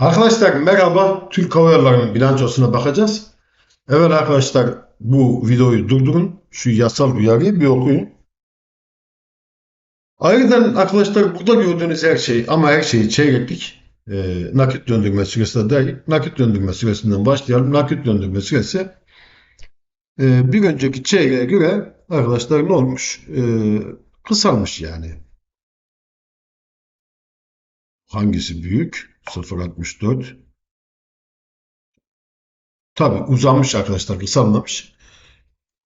Arkadaşlar merhaba. Türk Hava Yolları'nın bilançosuna bakacağız. Evet arkadaşlar bu videoyu durdurun. Şu yasal uyarıyı bir okuyun. Ayrıca arkadaşlar burada gördüğünüz her şey ama her şeyi çeyreklik e, nakit döndürme süresine değil. Nakit döndürme süresinden başlayalım. Nakit döndürme süresi e, bir önceki çeyreğe göre arkadaşlar ne olmuş? E, kısalmış yani. Hangisi büyük? 0.64. Tabii uzanmış arkadaşlar, kısalmamış.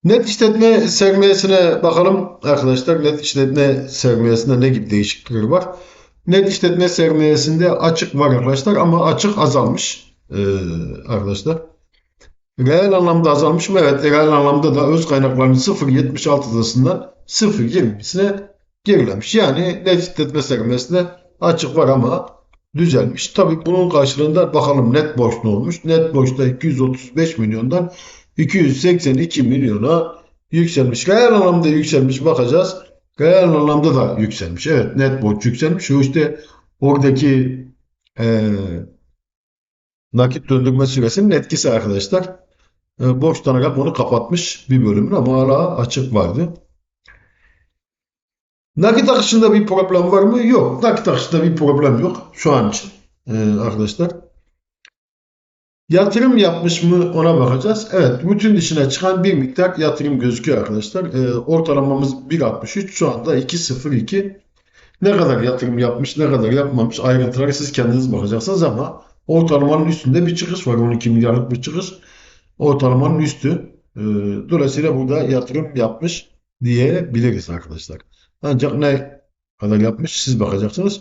Net işletme sermayesine bakalım arkadaşlar. Net işletme sermayesinde ne gibi değişiklikler var? Net işletme sermayesinde açık var arkadaşlar ama açık azalmış ee, arkadaşlar. Reel anlamda azalmış mı? Evet, reel anlamda da öz kaynakların 0.76'sından 0.20'sine gerilemiş. Yani net işletme sermayesinde açık var ama düzelmiş. Tabii bunun karşılığında bakalım net borç ne olmuş? Net borçta 235 milyondan 282 milyona yükselmiş. Reel anlamda yükselmiş bakacağız. Reel anlamda da yükselmiş. Evet net borç yükselmiş. O işte oradaki e, nakit döndürme süresinin etkisi arkadaşlar. E, borçlanarak onu kapatmış bir bölümün ama hala açık vardı. Nakit akışında bir problem var mı? Yok. Nakit akışında bir problem yok şu an için ee, arkadaşlar. Yatırım yapmış mı ona bakacağız. Evet, bütün dışına çıkan bir miktar yatırım gözüküyor arkadaşlar. Ee, ortalamamız 1.63 şu anda 2.02. Ne kadar yatırım yapmış, ne kadar yapmamış ayrıntıları siz kendiniz bakacaksınız ama ortalamanın üstünde bir çıkış var. 12 milyarlık bir çıkış. Ortalamanın üstü. Ee, dolayısıyla burada yatırım yapmış diyebiliriz arkadaşlar. Ancak ne kadar yapmış siz bakacaksınız.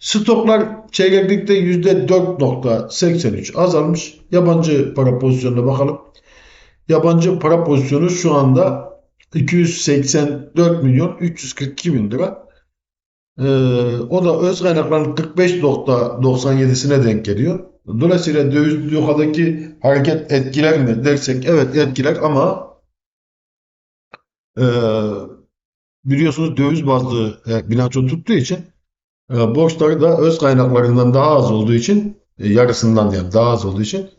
Stoklar çeyreklikte %4.83 azalmış. Yabancı para pozisyonuna bakalım. Yabancı para pozisyonu şu anda 284 milyon 342 bin lira. Ee, o da öz kaynakların 45.97'sine denk geliyor. Dolayısıyla döviz yokadaki hareket etkiler mi dersek evet etkiler ama e, biliyorsunuz döviz bazlı e, bilanço tuttuğu için e, borçları da öz kaynaklarından daha az olduğu için e, yarısından yani daha az olduğu için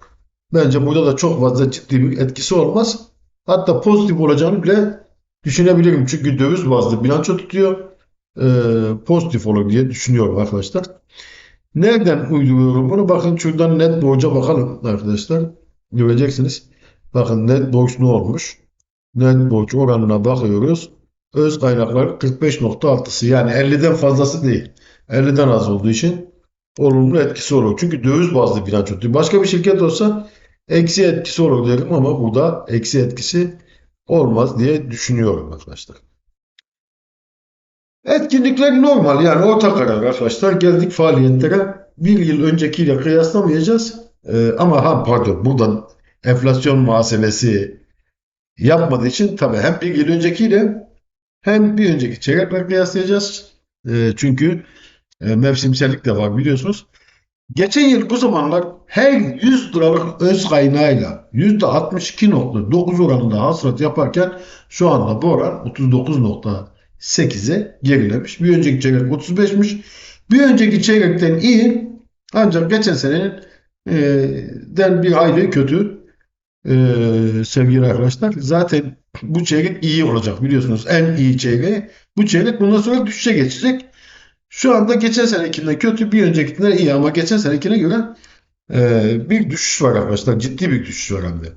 bence burada da çok fazla ciddi bir etkisi olmaz. Hatta pozitif olacağını bile düşünebilirim. Çünkü döviz bazlı bilanço tutuyor. E, pozitif olur diye düşünüyorum arkadaşlar. Nereden uyduruyorum bunu? Bakın şuradan net borca bakalım arkadaşlar. Göreceksiniz. Bakın net borç ne olmuş? Net borç oranına bakıyoruz. Öz kaynaklar 45.6'sı yani 50'den fazlası değil. 50'den az olduğu için olumlu etkisi olur. Çünkü döviz bazlı bilanço. Başka bir şirket olsa eksi etkisi olur derim ama burada eksi etkisi olmaz diye düşünüyorum arkadaşlar. Etkinlikler normal yani orta karar arkadaşlar. Geldik faaliyetlere. Bir yıl öncekiyle kıyaslamayacağız. Ee, ama ha pardon burada enflasyon muhasebesi yapmadığı için tabii hem bir yıl öncekiyle hem bir önceki çeyrekle kıyaslayacağız. E, çünkü e, mevsimsellik de var biliyorsunuz. Geçen yıl bu zamanlar her 100 liralık öz kaynağıyla %62.9 oranında hasılat yaparken şu anda bu oran 39.8'e gerilemiş. Bir önceki çeyrek 35'miş. Bir önceki çeyrekten iyi ancak geçen senenin e, den bir hayli kötü e, sevgili arkadaşlar. Zaten bu çeyrek iyi olacak biliyorsunuz. En iyi çeyreği. Bu çeyrek bundan sonra düşüşe geçecek. Şu anda geçen senekinden kötü bir öncekinden iyi ama geçen senekine göre e, bir düşüş var arkadaşlar. Ciddi bir düşüş var hem de.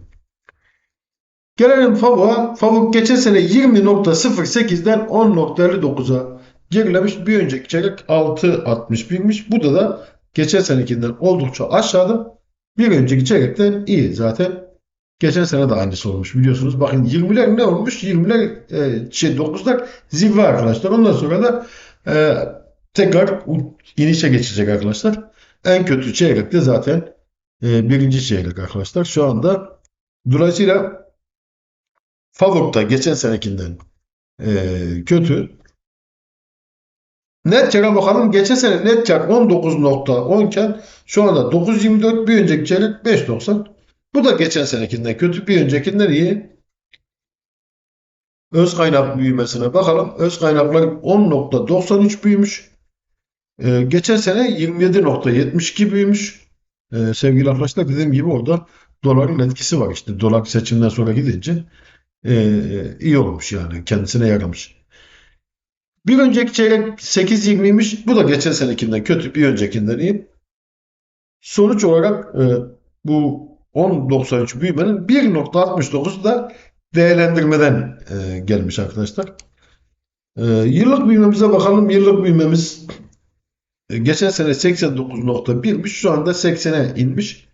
Gelelim FAVÖK'a. FAVÖK geçen sene 20.08'den 10.59'a gerilemiş. Bir önceki çeyrek 6.61'miş. Bu da da geçen senekinden oldukça aşağıda. Bir önceki çeyrekten iyi zaten. Geçen sene de aynısı olmuş biliyorsunuz. Bakın 20'ler ne olmuş? 20'ler e, şey 9'lar zirve arkadaşlar. Ondan sonra da e, tekrar inişe geçecek arkadaşlar. En kötü çeyrek de zaten e, birinci çeyrek arkadaşlar. Şu anda dolayısıyla Favok'ta geçen senekinden e, kötü. Net kar'a bakalım. Geçen sene net kar 19.10 iken şu anda 9.24 bir önceki çeyrek 5.90. Bu da geçen senekinden kötü, bir öncekinden iyi. Öz kaynak büyümesine bakalım. Öz kaynaklar 10.93 büyümüş. Ee, geçen sene 27.72 büyümüş. Ee, sevgili arkadaşlar dediğim gibi orada doların etkisi var işte. Dolar seçimden sonra gidince ee, iyi olmuş yani. Kendisine yaramış. Bir önceki çeyrek 8.20'ymiş. Bu da geçen senekinden kötü. Bir öncekinden iyi. Sonuç olarak e, bu 10.93 büyümenin 1.69 da değerlendirmeden e, gelmiş arkadaşlar. E, yıllık büyümemize bakalım. Yıllık büyümemiz e, geçen sene 89.1'miş. Şu anda 80'e inmiş.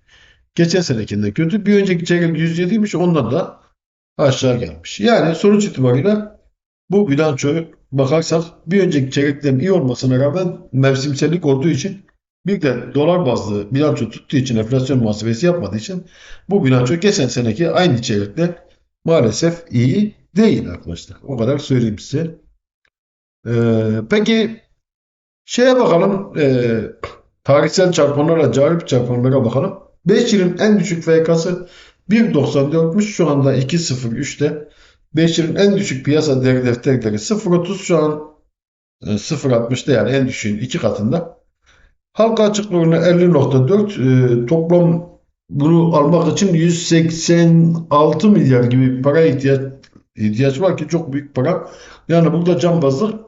Geçen senekinde kötü. Bir önceki çeyrek 107'ymiş. Ondan da aşağı gelmiş. Yani sonuç itibariyle bu bilançoya bakarsak bir önceki çeyreklerin iyi olmasına rağmen mevsimsellik olduğu için de dolar bazlı bilanço tuttuğu için enflasyon muhasebesi yapmadığı için bu bilanço geçen seneki aynı çeyrekle maalesef iyi değil arkadaşlar. O kadar söyleyeyim size. Ee, peki şeye bakalım e, tarihsel çarpanlara, cari çarpanlara bakalım. 5 yılın en düşük FK'sı 1.94'müş. Şu anda 2.03'te. 5 yılın en düşük piyasa değeri defterleri 0.30 şu an e, 0.60'da yani en düşüğün iki katında. Halka açık oranı 50.4 e, toplam bunu almak için 186 milyar gibi para ihtiyaç ihtiyaç var ki çok büyük para. Yani burada cambazlık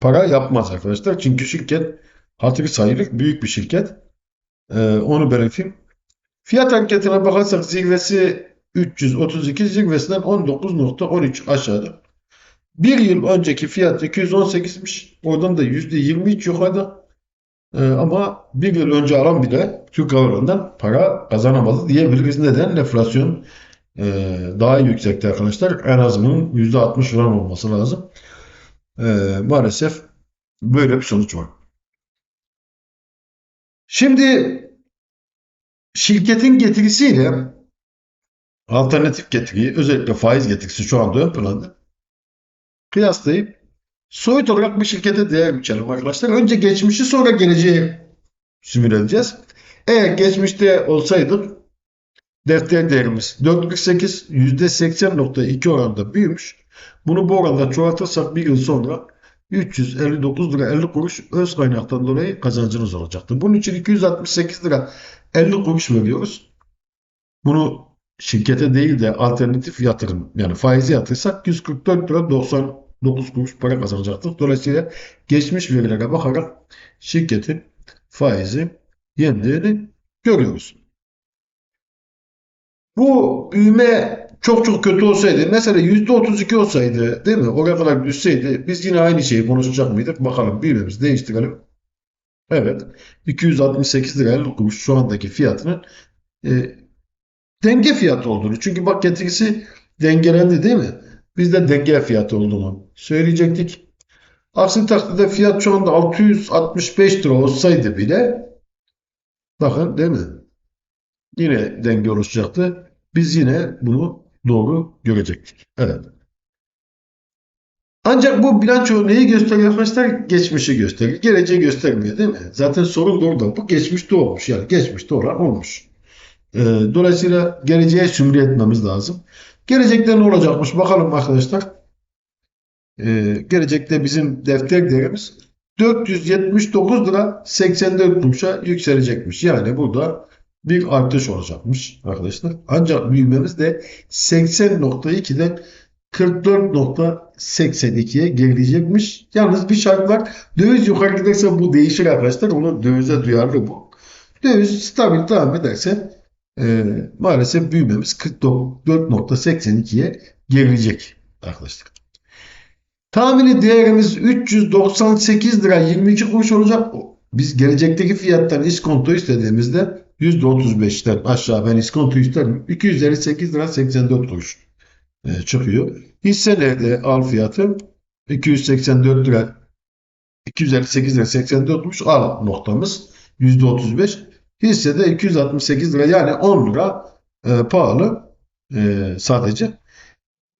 para yapmaz arkadaşlar. Çünkü şirket hatırı sayılır büyük bir şirket. E, onu belirteyim. Fiyat hareketine bakarsak zirvesi 332 zirvesinden 19.13 aşağıda. Bir yıl önceki fiyat 218'miş. Oradan da %23 yukarıda. Ee, ama bir yıl önce alan bile Türk Hava Yolları'ndan para kazanamadı diyebiliriz. Neden? Enflasyon e, daha yüksekti arkadaşlar. En az bunun %60 falan olması lazım. E, maalesef böyle bir sonuç var. Şimdi şirketin getirisiyle alternatif getiriyi özellikle faiz getirisi şu anda ön planda kıyaslayıp soyut olarak bir şirkete değer biçelim arkadaşlar. Önce geçmişi sonra geleceği simüle edeceğiz. Eğer geçmişte olsaydık defter değerimiz 4.48 %80.2 oranda büyümüş. Bunu bu oranda çoğaltırsak bir yıl sonra 359 lira 50 kuruş öz kaynaktan dolayı kazancınız olacaktır. Bunun için 268 lira 50 kuruş veriyoruz. Bunu şirkete değil de alternatif yatırım yani faizi yatırsak 144 lira 99 kuruş para kazanacaktık. Dolayısıyla geçmiş verilere bakarak şirketin faizi yendiğini görüyoruz. Bu büyüme çok çok kötü olsaydı mesela %32 olsaydı değil mi? Oraya kadar düşseydi biz yine aynı şeyi konuşacak mıydık? Bakalım büyümemizi değiştirelim. Evet. 268 lira 50 kuruş şu andaki fiyatının e, denge fiyatı olduğunu. Çünkü bak getirisi dengelendi değil mi? Biz de denge fiyatı olduğunu söyleyecektik. Aksi takdirde fiyat şu anda 665 lira olsaydı bile bakın değil mi? Yine denge oluşacaktı. Biz yine bunu doğru görecektik. Evet. Ancak bu bilanço neyi gösteriyor arkadaşlar? Geçmişi gösteriyor. Geleceği göstermiyor değil mi? Zaten sorun da orada. Bu geçmişte olmuş. Yani geçmişte olan olmuş. Ee, dolayısıyla geleceğe sümri etmemiz lazım. Gelecekte ne olacakmış? Bakalım arkadaşlar. Ee, gelecekte bizim defter değerimiz 479 lira 84 kuruşa yükselecekmiş. Yani burada bir artış olacakmış arkadaşlar. Ancak büyümemiz de 80.2'den 44.82'ye gelecekmiş. Yalnız bir şart var. Döviz yukarı giderse bu değişir arkadaşlar. Onu dövize duyarlı bu. Döviz stabil devam ederse e, maalesef büyümemiz 44.82'ye gelecek arkadaşlar. Tahmini değerimiz 398 lira 22 kuruş olacak. Biz gelecekteki fiyattan iskonto istediğimizde %35'ten aşağı ben iskonto isterim. 258 lira 84 kuruş e, çıkıyor. Hisselerde al fiyatı 284 lira 258 lira 84 kuruş al noktamız %35. Hissede 268 lira yani 10 lira e, pahalı e, sadece.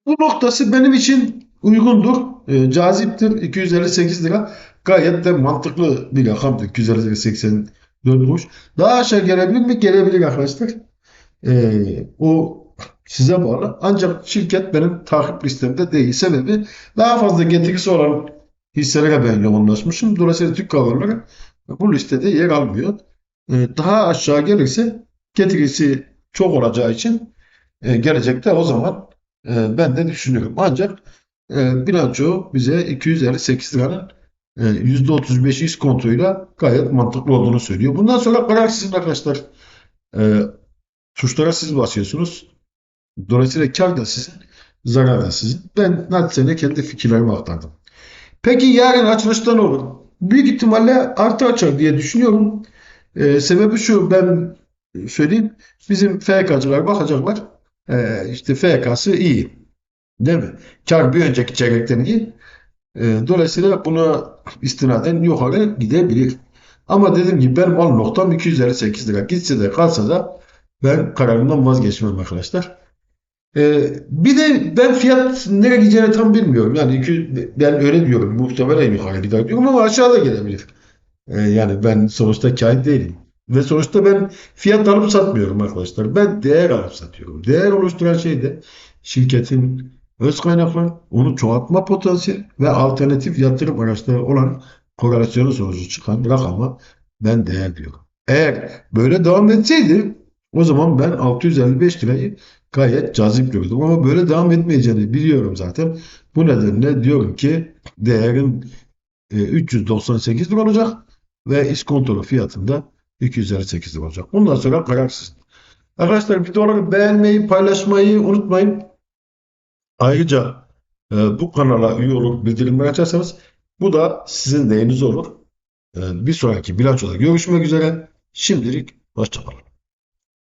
Bu noktası benim için uygundur, e, caziptir. 258 lira gayet de mantıklı bir rakamdır. 258 lira 84 kuruş. Daha aşağı gelebilir mi? Gelebilir arkadaşlar. E, o size bağlı. Ancak şirket benim takip listemde değil. Sebebi daha fazla getirisi olan hisselere ben yoğunlaşmışım. Dolayısıyla Türk Hava Yolları bu listede yer almıyor. E, daha aşağı gelirse getirisi çok olacağı için e, gelecekte o zaman e, ben de düşünüyorum. Ancak e, bilanço bize 258 liranın e, %35 iskontuyla gayet mantıklı olduğunu söylüyor. Bundan sonra karar sizin arkadaşlar. E, tuşlara siz basıyorsunuz. Dolayısıyla kar da sizin, zarar da sizin. Ben naçizane kendi fikirlerimi aktardım. Peki yarın açılışta ne olur? Büyük ihtimalle artı açar diye düşünüyorum. Ee, sebebi şu ben söyleyeyim. Bizim FK'cılar bakacaklar. Ee, işte FK'sı iyi. Değil mi? Kar bir önceki çeyrekten iyi. Ee, dolayısıyla buna istinaden yukarı gidebilir. Ama dediğim gibi benim alım noktam 258 lira. Gitse de kalsa da ben kararımdan vazgeçmem arkadaşlar. Ee, bir de ben fiyat nereye gideceğini tam bilmiyorum. Yani iki, ben öyle diyorum. Muhtemelen yukarı gider diyorum ama aşağıda gelebilir. Ee, yani ben sonuçta kain değilim. Ve sonuçta ben fiyat alıp satmıyorum arkadaşlar. Ben değer alıp satıyorum. Değer oluşturan şey de şirketin öz kaynakları, onu çoğaltma potansiyeli ve alternatif yatırım araçları olan korelasyonu sonucu çıkan rakama ben değer diyorum. Eğer böyle devam etseydi o zaman ben 655 lirayı gayet cazip gördüm. Ama böyle devam etmeyeceğini biliyorum zaten. Bu nedenle diyorum ki değerin e, 398 lira olacak ve iskontolu fiyatında 258 lira olacak. Bundan sonra kararsız. Arkadaşlar videoları beğenmeyi, paylaşmayı unutmayın. Ayrıca e, bu kanala üye olup bildirimleri açarsanız bu da sizin neyiniz olur. E, bir sonraki bilançoda görüşmek üzere. Şimdilik hoşçakalın.